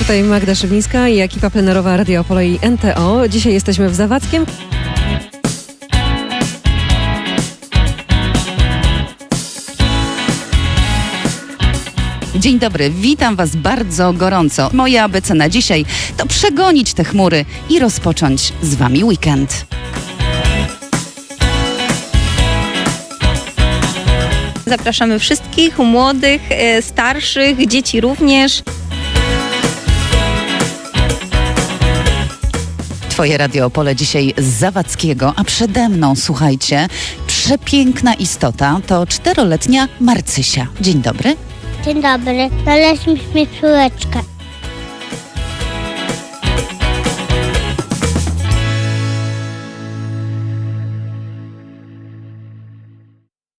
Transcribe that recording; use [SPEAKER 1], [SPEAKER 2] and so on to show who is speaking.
[SPEAKER 1] Tutaj Magda Szywińska i ekipa plenerowa Radio Opole i NTO. Dzisiaj jesteśmy w Zawadzkiem.
[SPEAKER 2] Dzień dobry, witam Was bardzo gorąco. Moje ABC na dzisiaj to przegonić te chmury i rozpocząć z Wami weekend.
[SPEAKER 3] Zapraszamy wszystkich młodych, e, starszych, dzieci również.
[SPEAKER 2] Twoje Radio Opole dzisiaj z Zawadzkiego, a przede mną, słuchajcie, przepiękna istota to czteroletnia Marcysia. Dzień dobry.
[SPEAKER 4] Dzień dobry, znaleźliśmy piłeczkę.